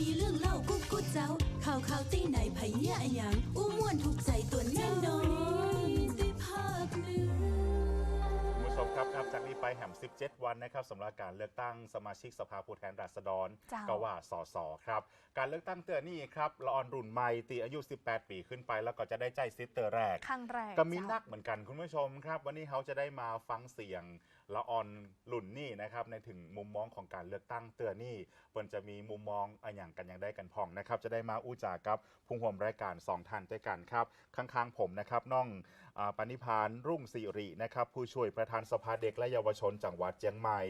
มีเรื่องเล่ากุ๊กกุ๊กเจ้า ข่าวข่าวตีไหนไผเหี้ยอะหยังอู้ม่วนถูกใจตัวแน่นอนได้ภาคเหนือคุณผู้ชมครับครับจากนี้ไปแหม17 วันนะครับสำหรับการเลือกตั้งสมาชิกสภาผู้แทนราษฎรเจ้าก็ว่าสสครับการเลือกตั้งเตือนนี่ครับละออนรุ่นใหม่ตีอายุ 18 ปีขึ้นไปแล้วก็จะได้ใจซิสเตอร์แรกครั้งแรกก็มีเจ้านักเหมือนกันคุณผู้ชมครับ วันนี้เขาจะได้มาฟังเสียง ละออนหลุ่นนี่นะครับในถึงมุมมองของการเลือกตั้งเตือนนี่เปิ้นจะมีมุมมองอะไรอย่างกันอย่างได้กันพ่องนะครับ จะได้มาอู้จากับพุงห่วมรายการสองท่านด้วยกันครับ ข้างๆผมนะครับน้องอาปณิพานรุ่งสิรินะครับ ผู้ช่วยประธานสภาเด็กและเยาวชนจังหวัดเชียงใหม่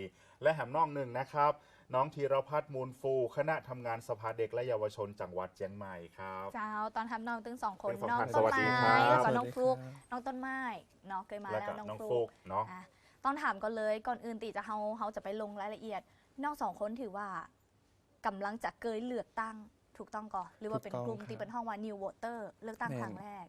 และแหมน้องหนึ่งนะครับ น้องธีรพัฒน์มูลฟู คณะทำงานสภาเด็กและเยาวชนจังหวัดเชียงใหม่ครับเจ้าตอนทำน้องตึงสองคนเป็นสองน้องท่านต้นสวัสดีไม้ครับแล้วก็น้องสวัสดีฟลุกครับน้องต้นไม้เนาะเคยมาและแล้วก็น้องน้องฟลุฟุกกเนาะอะ ต้องถามก่อนเลยก่อนอื่นตีจะเฮาเฮาจะไปลงรายละเอียดน้องสองคนถือว่ากำลังจะเกยเลือกตั้งถูกต้องก่อนหรือว่าเป็นถูกต้องกลุ่มครับที่เป็นห้องว่า new voter เลือกตั้งแม่นครั้งแรก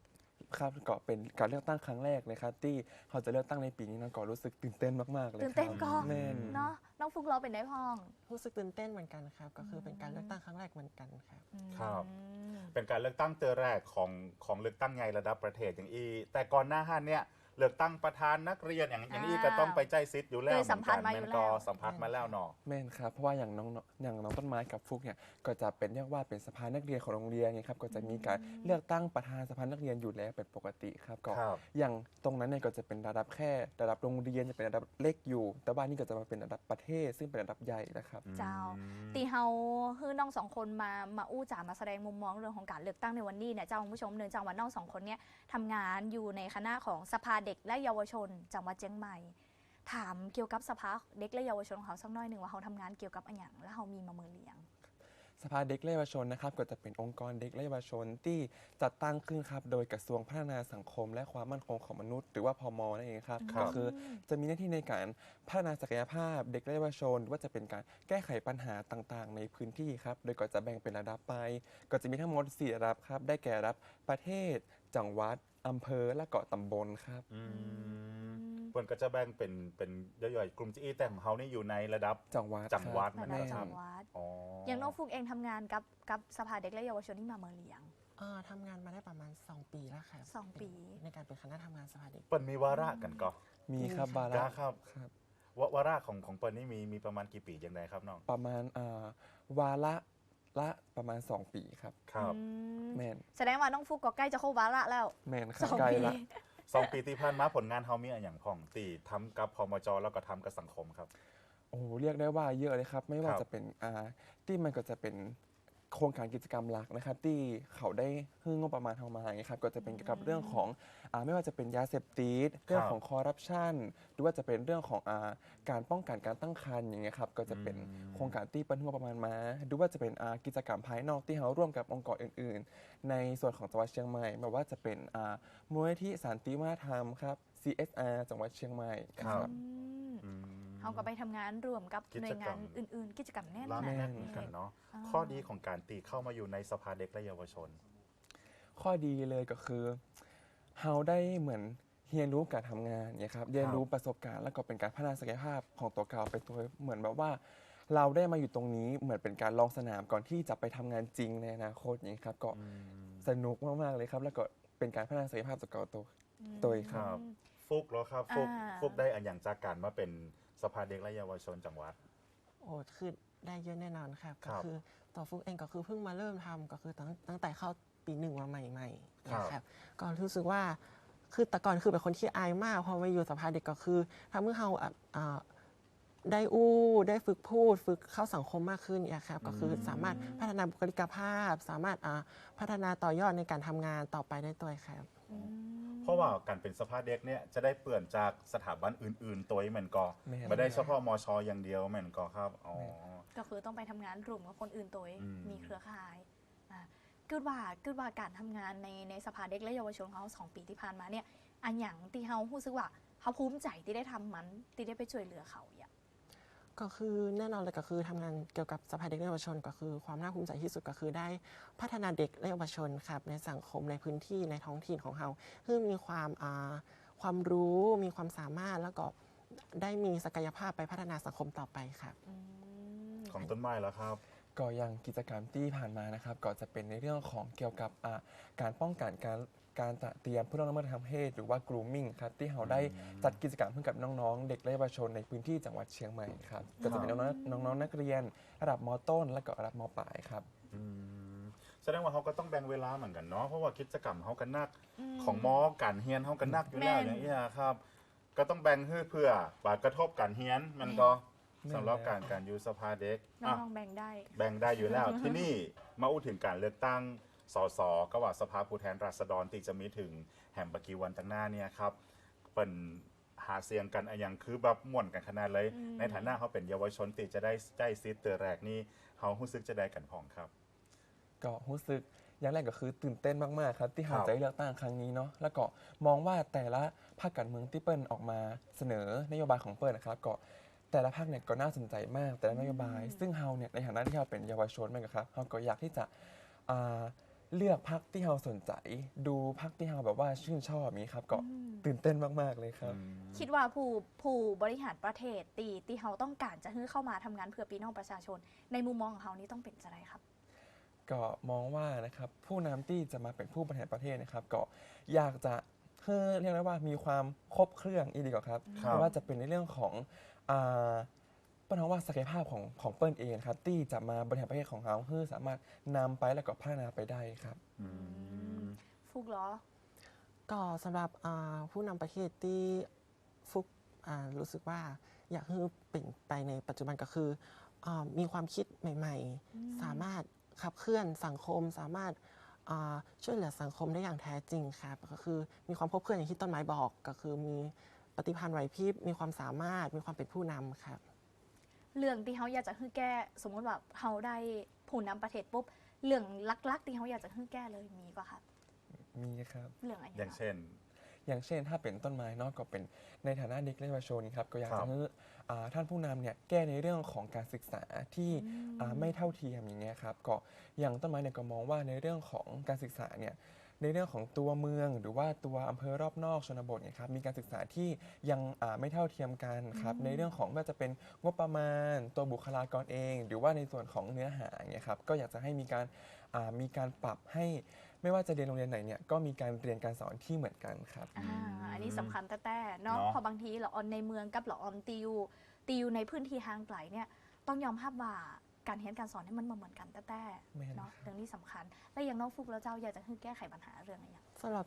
ครับก็เป็นการเลือกตั้งครั้งแรกเลยครับ ที่เขาจะเลือกตั้งในปีนี้นะก็รู้สึกตื่นเต้นมากๆเลยตื่นเต้นครับก็แม่นเนาะน้องฟลุกเราเป็นได้พ้องรู้สึกตื่นเต้นเหมือนกันครับ ก็คือเป็นการเลือกตั้งครั้งแรกเหมือนกันครับครับอืมเป็นการเลือกตั้งเตอร์แรกของของเลือกตั้งใหญ่ระดับประเทศอย่างอีแต่ก่อนหน้าห้านเนี่ย เลือกตั้งประธานนักเรียนอย่างอย่างอีก็ต้องไปใจซิดอยู่แล้วเคยสัมภาษณ์มาอยู่เหนกันแล้วแม่นก็สัมภาษณ์มาแล้วเนาะ แม่นครับ เพราะว่าอย่างน้องอย่างน้องต้นไม้กับฟุกเนี่ยก็จะเป็นเรียกว่าเป็นสภานักเรียนของโรงเรียนไงครับก็จะมีการเลือกตั้งประธานสภานักเรียนอยู่แล้วเป็นปกติครับก็ครับ อย่างตรงนั้นเนี่ยก็จะเป็นระดับแค่ระดับโรงเรียนจะเป็นระดับเล็กอยู่ แต่ว่านี่ก็จะมาเป็นระดับประเทศ ซึ่งเป็นระดับใหญ่นะครับ เจ้าอืมตีเฮาคือน้องสองคนมามาอู้จ๋ามาแสดงมุมมองเรื่องของการเลือกตั้งในวันนี้เนี่ยเจ้าคุณผู้ชมเนื่องจากว่าน้องสองคนเนี่ยทำงานอยู่ในคณะของสภาเด็กและเยาวชนจังหวัดเชียงใหม่ ถามเกี่ยวกับสภาเด็กและเยาวชนของเขาสักน้อยหนึ่งว่าเขาทำงานเกี่ยวกับอะไรอย่างแล้วเขามีมาเมือเลี้ยง สภาเด็กและเยาวชนนะครับก็จะเป็นองค์กรเด็กและเยาวชนที่จัดตั้งขึ้นครับโดยกระทรวงพัฒนาสังคม และความมั่นคงของมนุษย์ หรือว่าพมนั่นเองครับครับ ก็คือจะมีหน้าที่ในการพัฒนาศักยภาพเด็กและเยาวชนหรือว่าจะเป็นการแก้ไขปัญหาต่างๆ ในพื้นที่ครับโดยก็จะแบ่งเป็นระดับไป ก็จะมีทั้งหมด4ระดับครับได้แก่ระดับประเทศ จังหวัดอำเภอและเกาะตำบลครับ อืม เพิ่นก็จะแบ่งเป็นเป็นย่อยๆกลุ่มจีแต่ของเขานี่อยู่ในระดับจังหวัดจังหวัดคระรับดับแม่จันงหวัดอ๋อออย่างน้องฟุกเองทำงานกับกับสภาเด็กและเยาวชนที่มาเมือเลียง เอ่อทำงานมาได้ประมาณ 2 ปีแล้วครับสองปี ในการเป็นคณะทำงานสภาเด็ก เปิ้นมีวาระกันก็มีครับมีบาจ้าระครับ ครับ วาวาระของของเปิ้นนี่มีมีประมาณกี่ปีอย่างไรครับน้องประมาณอ่าวาระละประมาณ 2 ปีครับ ครับ อืมแม่นแสดงว่าน้องฟุกก็ใกล้จะเข้าวาระแล้ว แม่นคสรับองใกล้ปี ละ สองปีที่ผ่านมาผลงานเฮามีอะไรอย่างพ่องตีทำกับพมจแล้วก็ทำกับสังคมครับ โอ้โหเรียกได้ว่าเยอะเลยครับ ไม่ว่าครับจะเป็นอ่าที่มันก็จะเป็น โครงการกิจกรรมหลักนะครับที่เขาได้ให้งบประมาณเข้ามาอย่างเงี้ยครับก็จะเป็นเกี่ยวกับเรื่องของอาไม่ว่าจะเป็นยาเสพติดเรื่องของคอร์รัปชันหรือว่าจะเป็นเรื่องของอาการป้องกันการตั้งครรภ์อย่างเงี้ยครับก็จะเป็นอืมโครงการที่เป็นงบประมาณมาหรือว่าจะเป็นอ่ากิจกรรมภายนอกที่เขาร่วมกับองค์กรอื่น ๆ ในส่วนของจังหวัดเชียงใหม่ไม่ว่าจะเป็นอ่ามูลนิธิสันติวัฒนธรรมครับ CSR จังหวัดเชียงใหม่ครับ อืมอืม เขาก็ไปทำงานร่วมกับกิจหน่วยงานกรรมอื่น ๆ กิจกรรมแน่นล่าหแม่นาเหมือนกันเนาะอ่าข้อดีของการตีเข้ามาอยู่ในสภาเด็กและเยาวชน ข้อดีเลยก็คือเราได้เหมือนเรียนรู้การทำงานเนี่ยครับเรียนรู้ประสบการณ์แล้วก็เป็นการพัฒนาศักยภาพของตัวเราไปตัวเหมือนแบบว่า เราได้มาอยู่ตรงนี้เหมือนเป็นการลองสนามก่อนที่จะไปทำงานจริงในอนาคตอย่างนี้ครับก็สนุกมากๆเลยครับ แล้วก็เป็นการพัฒนาศักยภาพตัวเราตัว ตัวเองครับ ฟุกแล้วครับฟุกอ่า ฟุกได้อันอย่างจากการมาเป็นสภาเด็กและเยาวชนจังหวัด โอ้คือได้เยอะแน่นอนครับ ครัก็บคือตัวฟุกเองก็คือเพิ่งมาเริ่มทำก็คือตั้งตั้งแต่เข้าปีหนึ่งมาใหม่ๆครับ นะครับก็รู้สึกว่าคือแต่ก่อนคือเป็นคนที่อายมากพอมาอยู่สภาเด็กก็คือทำให้เราอะอ่าได้อู้ได้ฝึกพูด ฝึกเข้าสังคมมากขึ้นเนี่ยครับก็คือสามารถพัฒนาบุคลิกภาพ สามารถอ่าพัฒนาต่อยอดในการทำงานต่อไปได้ตัวครับ อืม เพราะว่าการเป็นสภาเด็กเนี่ยจะได้เปลี่ยนจากสถาบันอื่น ๆ ตัวเหมือนก็แม่น ไม่ได้เฉพาะมชอย่างเดียวเหมือนก็ครับอ๋อ ก็คือต้องไปทำงานร่วมกับคนอื่นตัวเองอืม มีเครือข่ายอะคือว่าคือว่าการทำงานในในสภาเด็กและเยาวชนของเขาสองปีที่ผ่านมาเนี่ย อันอย่างที่เขารู้สึกว่าเขาภูมิใจที่ได้ทำมันที่ได้ไปช่วยเหลือเขาอย่าง ก็คือแน่นอนเลยก็คือทำงานเกี่ยวกับสภาเด็กและเยาวชน ก็คือความน่าภูมิใจที่สุดก็คือได้พัฒนาเด็กและเยาวชนครับในสังคมในพื้นที่ในท้องถิ่นของเราคือมีความอ่าความรู้มีความสามารถแล้วก็ได้มีศักยภาพไปพัฒนาสังคมต่อไปครับอืมของต้นไม้แล้วครับ ก็อย่างกิจกรรมที่ผ่านมานะครับก็จะเป็นในเรื่องของเกี่ยวกับอ่าการป้องกันการการตระเตรียมผู้ล่วงละเมิดทางเพศหรือว่า grooming ครับที่เราได้จัดกิจกรรมให้กับน้องๆ เด็กและเยาวชนในพื้นที่จังหวัดเชียงใหม่ครับก็จะเป็นน้องๆน้องๆนักเรียนระดับมต้น และก็ระดับมปลายครับอืมแสดงว่าเขาก็ต้องแบ่งเวลาเหมือนกันเนาะเพราะว่ากิจกรรมเขากันนักมของมอการเฮียนเขากันนักอยู่แล้วแม่นอย่างเงี้ยครับ ก็ต้องแบ่งให้เพื่อบาดกระทบการเฮียนมันก็แม่น สำหรับแล้วการการอยูสภาเด็กน้อะองๆแบ่งได้ แบ่งได้อยู่แล้วที่นี่มาอู้ถึงการเลือกตั้งสสก็ว่าสภาผู้แทนราษฎรที่จะมีถึงแหมปกีวันตั้งหน้าเนี่ยครับเป็นหาเสียงกันอะอย่างคือแบบม่วนกันขนาดเลย อืม ในฐานะเขาเป็นเยาวชนที่จะได้ใจซิดเตอร์แรกนี่เขารู้สึกจะได้กันพองครับ ก็รู้สึกอย่างแรกก็คือตื่นเต้นมากๆครับที่ครัหาบจะได้เลือกตั้งครั้งนี้เนาะแล้วก็มองว่าแต่ละภาคการเมืองที่เปิ้ลออกมาเสนอนโยบายของเปิ้ลนะครับก็ แต่ละภาคเนี่ยก็น่าสนใจมากแต่ละนโยบาย ซึ่งเฮาเนี่ยในฐานะที่เราเป็นเยาวชนแม่นก็ครับเฮาก็อยากที่จะอ่าเลือกพักที่เฮาสนใจ ดูพักที่เฮาแบบว่าชื่นชอบนี้ครับก็อืมตื่นเต้นมากๆเลยครับอืมคิดว่าผู้ผู้บริหารประเทศตีที่เขาต้องการจะให้เข้ามาทำงานเพื่อพี่น้องประชาชน ในมุมมองของเขานี่ต้องเป็นจะไรครับ ก็มองว่านะครับผู้นำที่จะมาเป็นผู้บริหารประเทศนะครับก็อยากจะเพื่อเรียกได้ว่ามีความครบเครื่องอีกดีกว่าครับครับไม่ว่าจะเป็นในเรื่องของอ่า เปิ้ลว่าศักยภาพของของเปิ้ลเองครับที่จะมาบริหารประเทศของเราเพื่อสามารถนำไปแล้วก็พัฒนาไปได้ครับอืมฟุกเหรอ ก็สำหรับอ่าผู้นำประเทศที่ฟุกอ่ารู้สึกว่าอยากให้เป็นไปในปัจจุบันก็คืออามีความคิดใหม่อืมๆสามารถขับเคลื่อนสังคม สามารถอ่าช่วยเหลือสังคมได้อย่างแท้จริงครับ ก็คือมีความครบเคลื่อนอย่างที่ต้นไม้บอกก็คือมี ปฏิพันธ์ไหวพริบมีความสามารถมีความเป็นผู้นำครับ เรื่องที่เขาอยากจะให้แก้สมมติว่าเขาได้ผู้นำประเทศปุ๊บเรื่องลักๆที่เขาอยากจะให้แก้เลยมีป่ะครับมีครับ เรื่องอะไรอย่างเช่น อย่างเช่นถ้าเป็นต้นไม้เนอกก็เป็นในฐานะเด็กและเยาวชนครับก็อยากครัจะบ ให้อ่าท่านผู้นำเนี่ยแก้ในเรื่องของการศึกษาที่อืมอ่าไม่เท่าเทียมอย่างเงี้ยครับก็อย่างต้นไม้เนี่ยก็มองว่าในเรื่องของการศึกษาเนี่ย ในเรื่องของตัวเมือง หรือว่าตัวอำเภอรอบนอกชนบทเนี่ยครับมีการศึกษาที่ยังอ่าไม่เท่าเทียมกันครับในเรื่องของไม่ว่าจะเป็นงบประมาณ ตัวบุคลากรเอง หรือว่าในส่วนของเนื้อหาเนี่ยครับก็อยากจะให้มีการอ่ามีการปรับให้ ไม่ว่าจะเรียนโรงเรียนไหนเนี่ยก็มีการเรียนการสอนที่เหมือนกันครับ อ่าอันนี้สำคัญแต่แต่เนาะเนาะเพอบางทีเราออนในเมืองกับเราออนติวติวในพื้นที่ห่างไกลเนี่ยต้องยอมรับว่า การเรียนการสอนให้มันมาเหมือนกันแต่แต่แม่นเนาะครับเรื่องนี้สำคัญ และอย่างน้องฟุกแล้วเจ้าอยากจะให้แก้ไขปัญหาเรื่องอะไรอย่างสำหรับ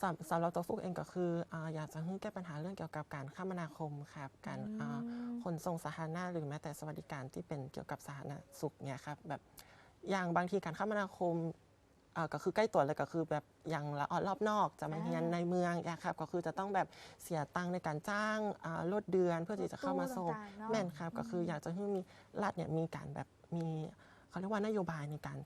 สำสำหรับตัวฟุกเองก็คืออ่าอยากจะให้แก้ปัญหาเรื่องเกี่ยวกับการคมนาคมครับการอ่าขนส่งสาธารณะหรือแม้แต่สวัสดิการที่เป็นเกี่ยวกับสาธารณสุขเนี่ยครับแบบอย่างบางทีการคมนาคม เอ่อก็คือใกล้ตัวเลยก็คือแบบอย่างละออดรอบนอกจะมาเฮียนอ่าในเมืองเนี่ยครับก็คือจะต้องแบบเสียตังค์ในการจ้างอ่ารถเดือนเพื่อที่จะเข้ามาส่งรถตู้ต่างๆเนอะ แม่นครับอืมก็คืออยากจะให้มีรัฐเนี่ยมีการแบบมีเขาเรียกว่านโยบายในการ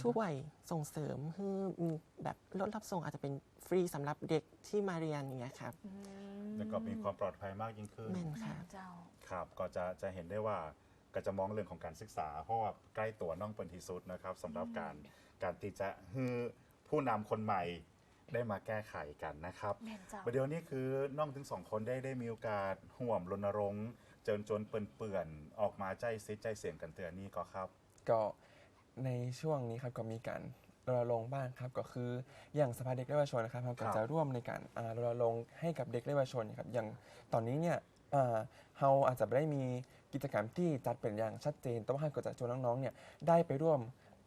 ช่วยส่งเสริมให้มีแบบรถรับส่งอาจจะเป็นฟรีสำหรับเด็กที่มาเรียนอย่างเงี้ยครับอืมแล้วก็มีความปลอดภัยมากยิ่งขึ้น แม่นครับ เจ้า ครับ ก็จะจะเห็นได้ว่าก็จะมองเรื่องของการศึกษา เพราะว่าใกล้ตัวน้องเป็นที่สุดนะครับสำหรับการ การที่จะให้ผู้นำคนใหม่ได้มาแก้ไขกันนะครับ แม่นเจ้า ประเดี๋ยวนี้คือน้องทั้งสองคนได้ได้มีโอกาสห่วมรณรงค์เจิญจนเปื่อนเปื่อนๆออกมาใจซิดใจเสียงกันเตือนนี่ก็ครับ ก็ในช่วงนี้ครับก็มีการรณรงค์บ้างครับก็คืออย่างสภาเด็กและเยาวชนนะครับเราคก็รับ จะร่วมในการอ่ารณรงค์ให้กับเด็กและเยาวชนครับอย่างตอนนี้เนี่ยอ่าเราอาจจะไม่ได้มีกิจกรรมที่จัดเป็นอย่างชัดเจน แต่ว่าเราก็จะชวนน้องๆเนี่ยได้ไปร่วม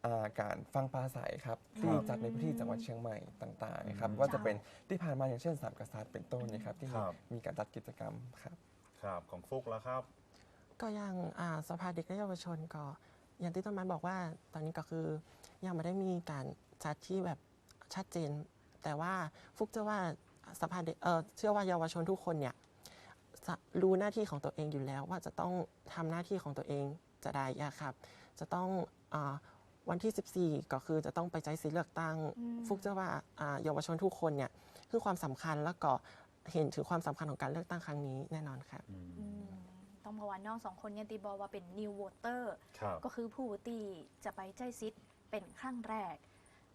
อ่าการฟังปราศัยครับที่จัดในพื้นที่จังหวัดเชียงใหม่ต่างๆนะครับอืมว่าจะเป็นที่ผ่านมาอย่างเช่นสามกษัตริย์เป็นต้นนะครับที่ครับ มีการจัดกิจกรรมครับ ครับของฟุกแล้วครับ ก็ยังอ่าสภาเด็กและเยาวชนก็อย่างที่ต้นไม้บอกว่าตอนนี้ก็คือยังไม่ได้มีการจัดที่แบบชัดเจน แต่ว่าฟุกเชื่อว่าสภาเด็กเออเชื่อว่าเยาวชนทุกคนเนี่ยจะรู้หน้าที่ของตัวเองอยู่แล้วว่าจะต้องทำหน้าที่ของตัวเองจะได้อะครับ จะต้องอา วันที่ 14 ก็คือจะต้องไปใจสิทธิ์เลือกตั้งอืมฟุกเชื่อว่าอ่าเยาวชนทุกคนเนี่ยคือความสำคัญแล้วก็เห็นถึงความสำคัญของการเลือกตั้งครั้งนี้แน่นอนครับ อืมต้องบอกว่าน้องสองคนยันตีบอกว่าเป็น new voter ครับ ก็คือผู้ที่จะไปใจซิดเป็นครั้งแรก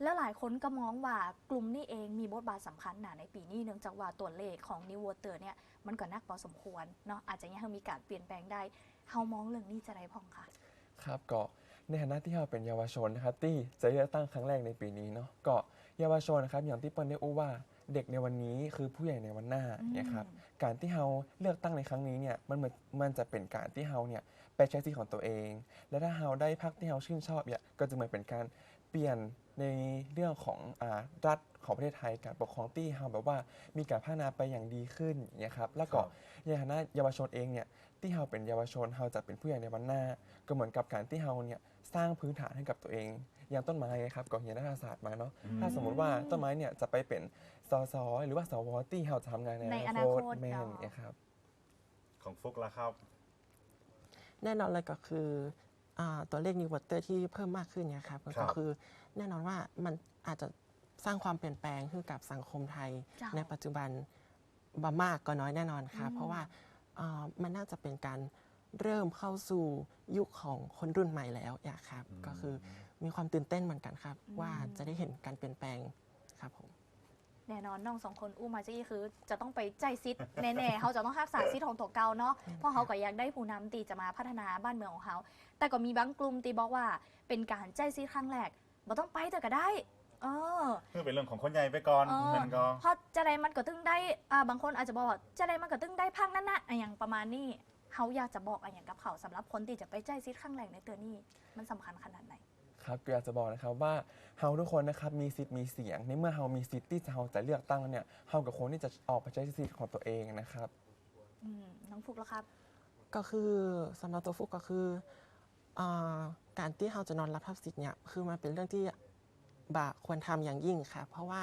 แล้วหลายคนก็มองว่ากลุ่มนี้เองมีบทบาทสำคัญนะในปีนี้เนื่องจากว่าตัวเลขของ new voter เนี่ยมันก็นักพอสมควรเนาะอาจจะยังมีการเปลี่ยนแปลงได้เฮามองเรื่องนี้จะได้พองค่ะ ครับก็ ในฐานะที่เราเป็นเยาวชนนะครับที่จะเลือกตั้งครั้งแรกในปีนี้เนาะก็เยาวชนนะครับอย่างที่เปิ้ลได้อู้ว่าเด็กในวันนี้คือผู้ใหญ่ในวันหน้าอืมเนี่ยครับการที่เราเลือกตั้งในครั้งนี้เนี่ยมันเหมือนมันจะเป็นการที่เราเนี่ยไปใช้สิทธิ์ของตัวเอง และถ้าเราได้พรรคที่เราชื่นชอบเนี่ยก็จะเหมือนเป็นการเปลี่ยนในเรื่องของอ่ารัฐของประเทศไทยการปกครองที่เราแบบว่ามีการพัฒนาไปอย่างดีขึ้นอย่างเงี้ยครับแล้วก็ครับในฐานะเยาวชนเองเนี่ยที่เราเป็นเยาวชนเราจะเป็นผู้ใหญ่ในวันหน้า ก็เหมือนกับการที่เราเนี่ย สร้างพื้นฐานให้กับตัวเอง อย่างต้นไม้ครับก็เรียนรัฐศาสตร์มาเนาะอืมถ้าสมมุติว่าต้นไม้เนี่ยจะไปเป็นสสหรือว่าสวที่เราจะทำงานในในออนานาคคตตแม่นเนาะ เนี่ยครับ ของฟุกละครับ แน่นอนเลยก็คืออาตัวเลขนิววอเตอร์ที่เพิ่มมากขึ้นเนี่ยครับครัก็บ คือแน่นอนว่ามันอาจจะสร้างความเปลี่ยนแปลงให้กับสังคมไทย เจ้าในปัจจุบันบามากก็น้อยแน่นอนครับ อืม เพราะว่าอ่ามันน่าจะเป็นการ เริ่มเข้าสู่ยุคของคนรุ่นใหม่แล้วอยากครับ ก็คือมีความตื่นเต้นเหมือนกันครับ ว่าจะได้เห็นการเปลี่ยนแปลงครับผมแน่นอนน้องสองคนอู้มาจี้คือ จะต้องไปใจซิดแน่ๆเขาจะต้องรักษาซิดของตัวเก่าเนาะเพราะเขาก็อยากได้ผู้นำตีจะมาพัฒนาบ้านเมืองของเขา แต่ก็มีบางกลุ่มตีบอกว่า เป็นการใจซิดครั้งแรกบ่ต้องไปแต่ก็ได้เออคือเป็นเรื่องของคนใหญ่ไปก่อนเออมันก็เพราะจะได้มันก็ตึงได้อ่าบางคนอาจจะบอกว่าจะได้มันก็ตึงได้พังนั่นนะอะอย่างประมาณนี้ เขาอยากจะบอกอะไรอย่างกับเขาสำหรับคนที่จะไปใจซิดครั้งแรกในเตือนนี้ มันสำคัญขนาดไหน ครับก็อยากจะบอกนะครับว่าเฮาทุกคนนะครับมีสิทธิ์มีเสียง ในเมื่อเฮามีสิทธิ์ที่จะเฮาจะเลือกตั้งแล้วเนี่ยเฮากับคนที่จะออกไปใช้สิทธิ์ของตัวเองนะครับ อืมน้องฟุกแล้วครับ ก็คือสำหรับตัวฟุกก็คืออาการที่เราจะนอนรับทับสิทธิ์เนี่ยคือมันเป็นเรื่องที่บาควรทำอย่างยิ่งค่ะ เพราะว่า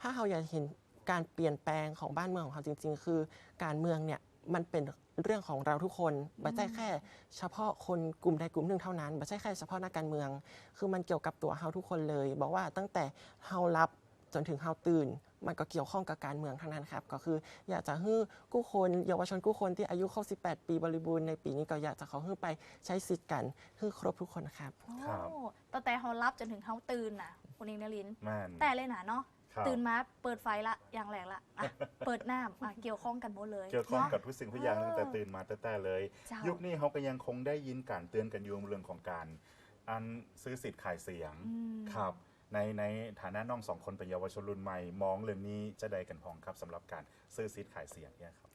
ถ้าเราอยากเห็นการเปลี่ยนแปลงของบ้านเมืองของเราจริง ๆ คือ การเมืองเนี่ยมันเป็น เรื่องของเราทุกคนไม่ใช่แค่ เฉพาะคนกลุ่มใดกลุ่มหนึ่งเท่านั้นไม่ใช่แค่เฉพาะนักการเมือง คือมันเกี่ยวกับตัวเราทุกคนเลย บอกว่าตั้งแต่เรารับจนถึงเราตื่น มันก็เกี่ยวข้องกับการเมืองทั้งนั้นครับก็คืออยากจะให้กู้คนเยาวชนกู้คนที่อายุครบ18 ปีบริบูรณ์ในปีนี้ก็อยากจะขอให้ไปใช้สิทธิ์กันให้ครบทุกคนครับครับโอ้ตั้งแต่เขารับจนถึงเขาตื่นน่ะคุณเองนลินแม่น แต่เลยนะเนาะ ครับตื่นมาเปิดไฟละอย่างแรกละอะเปิดน้ำอะเกี่ยวข้องกันหมดเลยเกี่ยวข้องกับนาะ ทุกสิ่งทุกอย่างเออตั้งแต่ตื่นมาแต่แต่เลย เจ้ายุคนี้เขาก็ยังคงได้ยินการเตือนกันอยู่เรื่องของการ อันซื้อสิทธิ์ขายเสียงอืม ครับ ในในฐานะน้องสองคนเป็นเยาวชนรุ่นใหม่มองเรื่องนี้จะได้กันพองครับสำหรับการซื้อสิทธิ์ขายเสียงเนี่ยครับ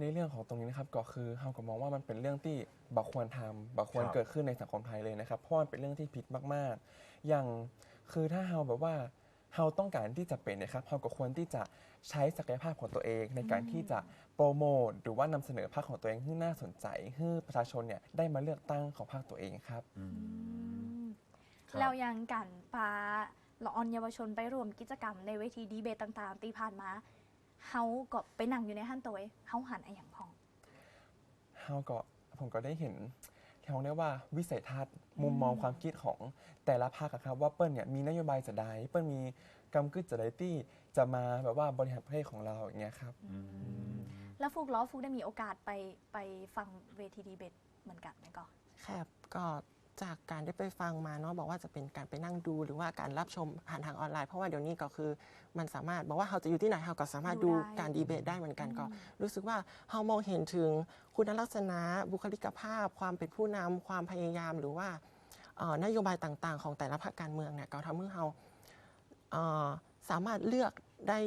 ในเรื่องของตรงนี้นะครับก็คือเฮาก็มองว่ามันเป็นเรื่องที่บักควรทำบักควรครับเกิดขึ้นในสังคมไทยเลยนะครับเพราะมันเป็นเรื่องที่ผิดมากๆ อย่างคือถ้าเฮาแบบว่า เฮาต้องการที่จะเป็นนะครับเฮาก็ควรที่จะใช้ศักยภาพของตัวเอง ในการที่จะโปรโมทหรือว่านำเสนอภาคของตัวเองให้น่าสนใจให้ประชาชนเนี่ยได้มาเลือกตั้งของภาคตัวเองครับอืมอืมครับแล้วยังกันปาละออนเยาวชนไปรวมกิจกรรมในเวทีดีเบตต่างๆที่ผ่านมาเฮาก็ไปนั่งอยู่ในห้านตัวเองเฮาหันไอะอย่างพองเฮาก็ผมก็ได้เห็นที่ เขาเรียกว่าวิสัยทัศน์มุมมองความคิดของแต่ละภาคอะครับว่าเปิ้ลเนี่ยมีนโยบายจะใดเปิ้ลมีกำกึศจะใดที่จะมาแบบว่าบริหารประเทศของเราอย่างเงี้ยครับอืมแล้วฟุกล้อฟุกได้มีโอกาสไปไปฟังเวทีดีเบตเหมือนกันไหมก็ครับก็ จากการได้ไปฟังมาเนาะบอกว่าจะเป็นการไปนั่งดูหรือว่าการรับชมผ่านทางออนไลน์เพราะว่าเดี๋ยวนี้ก็คือมันสามารถบอกว่าเราจะอยู่ที่ไหนเราก็สามารถดูดูได้การดีเบตได้เหมือนกันก็อืมรู้สึกว่าเรามองเห็นถึงคุณลักษณะบุคลิกภาพ ความเป็นผู้นำความพยายามหรือว่าเอ่อนโยบายต่างๆ ของแต่ละพรรคการเมืองเนี่ยก็ทำให้เราเอ่อสามารถเลือกได้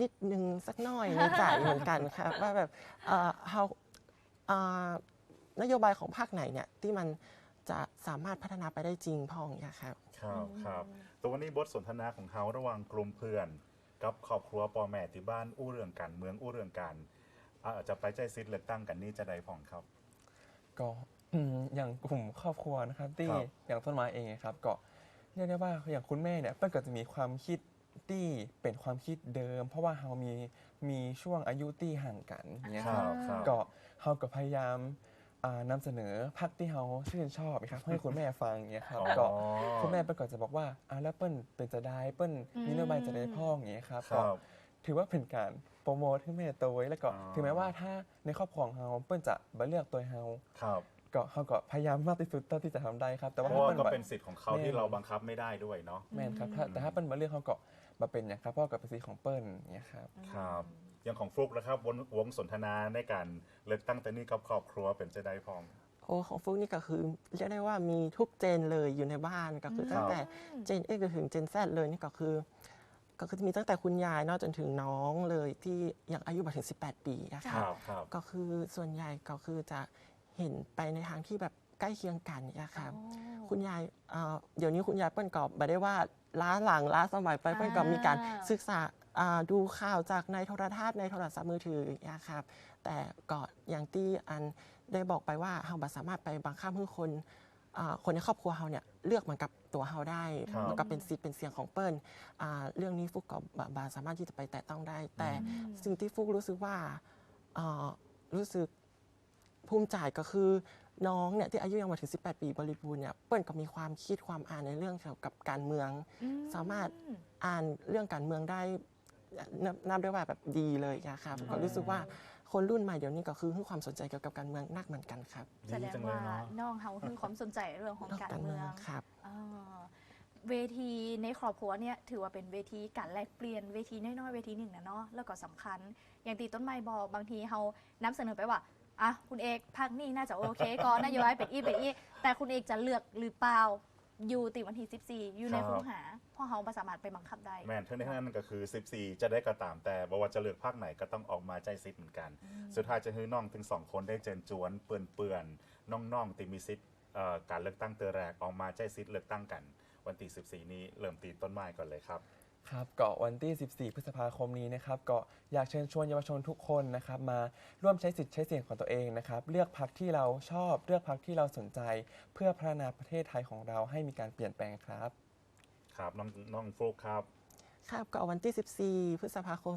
นิดนึงสักหน่อยในใจเหมือนกันครับว่าแบบเอ่อเราเอ่อนโยบายของภาคไหนเนี่ยที่มัน จะสามารถพัฒนาไปได้จริงพออย่างเงี้ยครับ ครับครับแตัววันนี้บทสนทนาของเขาระหว่างกลุ่มเพื่อน กับครอบครัวปอแม่ที่บ้านอู้เรื่องการเมืองอู้เรื่องการอาจจะไปใจซิดเลือกตั้งกันนี่จะได้พองครับ ก็อืมอย่างกลุ่มครอบครัวนะครับที่ครับ อย่างต้นไม้เองครับก็เรียกได้ว่าอย่างคุณแม่เนี่ยเปิ้ลก็จะมีความคิดที่เป็นความคิดเดิม เพราะว่าเรามีมีช่วงอายุที่ห่างกันอย่างเงี้ยคครัรับ บครับ ก็เราก็พยายาม อ่านำเสนอพักที่เราชื่นชอบนะครับให้คุณแม่ฟังอย่างเงี้ยครับอ๋อก็คุณแม่เปิ้ลก็จะบอกว่าอ่าแล้วเปิ้ลเป็นจะได้เปิ้ลมีนโยบายจะได้พ่ออย่างเงี้ยครับคก็รับ ถือว่าเป็นการโปรโมทให้แม่ตัวไว้แล้วก็อ๋อ ถึงแม้ว่าถ้าในครอบครัวของเราเปิ้ลจะมาเลือกตัวเราครับก็เขาก็พยายามมากที่สุดเท่าที่จะทำได้ครับ แต่เพว่าราะถ้าว่าเปิ้ลก็แบบ เป็นสิทธิ์ของเขาแม่ ที่เราบังคับไม่ได้ด้วยเนาะ แม่นครับถ้าแต่ถ้าเปิ้ลมาเลือกเขาก็มาเป็นอย่างครับเพราะกับเป็นสิทธิ์ของเปิ้ลอย่างเงี้ยครับ ครับอ ย่างของฟลุกนะครับวงวงสนทนาในการเลือกตั้งแต่นี่กับครอบครัวเป็นจะได้พอง โอ้ของฟุกนี่ก็คือเรียกได้ว่ามีทุกเจนเลยอยู่ในบ้านก็คือตั้งแต่เจนเอ็กถึงเจนแซเลยนี่ก็คือ ก็คือมีตั้งแต่คุณยายเนอกจนถึงน้องเลยที่ยังอายุมาถึง 18 ปีนะคคะรับครับ ก็คือส่วนใหญ่ก็คือจะเห็นไปในทางที่แบบใกล้เคียงกันเนี่ยครับคุณยายเอ่อเดี๋ยวนี้คุณยายเปิ้ลกอบไม่ได้ว่าล้าหลังล้าสมัยไปเปิ้ลกอบมีการศึกษาอ่า ดูข่าวจากในโทรทัศน์ในโทรศัพท์มือถืออย่างเงี้ยครับแต่ก็อย่างที่อันได้บอกไปว่าเราบ่สามารถไปบังคับให้คนอ่าคนในครอบครัวเราเนี่ยเลือกเหมือนกับตัวเราได้ครับมันก็เป็นสิทธิ์เป็นเสียงของเปิ้ลอ่าเรื่องนี้ฟุกก็บ่บ่สามารถที่จะไปแตะต้องได้ แต่สิ่งที่ฟุกรู้สึกว่าอ่ารู้สึกภูมิใจก็คือน้องเนี่ยที่อายุยังไมาถึง 18 ปีบริบูรณ์เนี่ยเปิ้ลก็มีความคิดความอ่านในเรื่องเกี่ยวกับการเมืองอืสามารถ อ่านเรื่องการเมืองได้ นับนับได้ว่าแบบดีเลยนะครับก็รู้สึกว่าคนรุ่นใหม่เดี๋ยวนี้ก็คือให้ความสนใจเกี่ยวกับการเมืองนักเหมือนกันครับแสดดีงจังเลว่ายเนาะน้องเฮาคือความสนใจเรื่องของการเมืองครับอ่าเวทีในครอบครัวเนี่ยถือว่าเป็นเวทีการแลกเปลี่ยนเวทีน้อยๆเวทีหนึ่งนะเนาะแล้วก็สำคัญ อย่างตีต้นไม้บอกบางทีเฮานำเสนอไปว่าอะคุณเอกพักนี่น่าจะโอเคก่อนนโยบายเป็นอีเป็นอีแต่คุณเอกจะเลือกหรือเปล่า อยู่ติวันที่14 อยู่ในครับ คูหาเพราะเฮาบ่สามารถไปบังคับได้ แม่นทั้งนี้ทั้งนั้นก็คือ 14 จะได้ก็ตามแต่บ่ว่าจะเลือกภาคไหนก็ต้องออกมาใจซิดเหมือนกัน สุดท้ายจะให้น้องถึงสองคนได้เจนจวนเปื่อนเปื่อนๆน้องๆติมีสิทธิ์เอ่อการเลือกตั้งเตอแรกออกมาใจซิดเลือกตั้งกัน วันที่14 นี้เริ่มตีต้นไม้ก่อนเลยครับ ครับก็วันที่ 14 พฤษภาคมนี้นะครับก็อยากเชิญชวนเยาวชนทุกคนนะครับมาร่วมใช้สิทธิ์ใช้เสียงของตัวเองนะครับเลือกพรรคที่เราชอบเลือกพรรคที่เราสนใจ เพื่อพัฒนาประเทศไทยของเราให้มีการเปลี่ยนแปลงครับ ครับน้องน้องฟลุกครับ ครับก็วันที่ 14 พฤษภาคม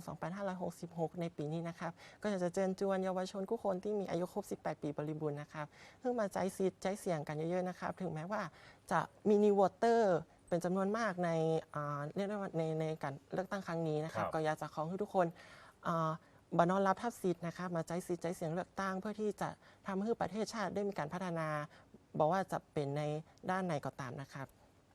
2566 ในปีนี้นะครับ ก็อยากจะเชิญชวนเยาวชนทุกคนที่มีอายุครบ 18 ปีบริบูรณ์นะครับเพิ่งมาใจซีดใจเสียงกันเยอะๆนะครับ ถึงแม้ว่าจะมีนิวอเตอร์ เป็นจำนวนมากในอ่าเรียกได้ว่าในในการเลือกตั้งครั้งนี้นะครับครับก็อยากจะขอให้ทุกคนอ่าบานอนรับทับสิทธิ์นะครับมาใจซีดใจเสียงเลือกตั้งเพื่อที่จะทำให้ประเทศชาติได้มีการพัฒนา บอกว่าจะเป็นในด้านไหนก็ตามนะครับ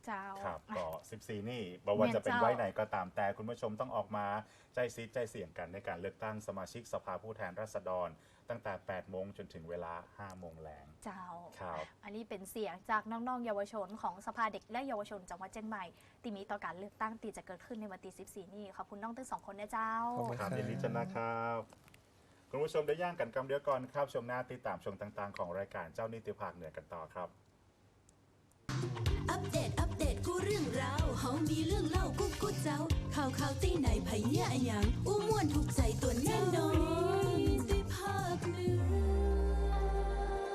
เจ้า ครับอะก็14 นี่บอกว่าจะเป็นแม่นเจ้าไว้ไหนก็ตามแต่คุณผู้ชมต้องออกมาใจซิดใจเสี่ยงกันในการเลือกตั้งสมาชิกสภาผู้แทนราษฎร ตั้งแต่ 8 โมงจนถึงเวลา 5 โมงแรงเจ้า ครับ อันนี้เป็นเสียงจากน้องๆ เยาวชนของสภาเด็กและเยาวชนจังหวัดเชียงใหม่ที่มีต่อการเลือกตั้งที่จะเกิดขึ้นในวันที่14 นี้ขอบคุณน้องทั้งสองคนนะเจ้า ขอบคุณครับยินดีจังนะครับคุณผู้ชมได้ย่างกันกำเดียวก่อนครับชมหน้าติดตามชมต่างๆ ของรายการเจ้านิติภาคเหนือกันต่อครับ อัปเดต อัปเดต กูเรื่องราวเฮามีเรื่องเล่ากูกูเจ้า ข่าวข่าวตีไหนไผเหี้ยอะหยังอู้ม่วนถูกใจตัวแน่นอน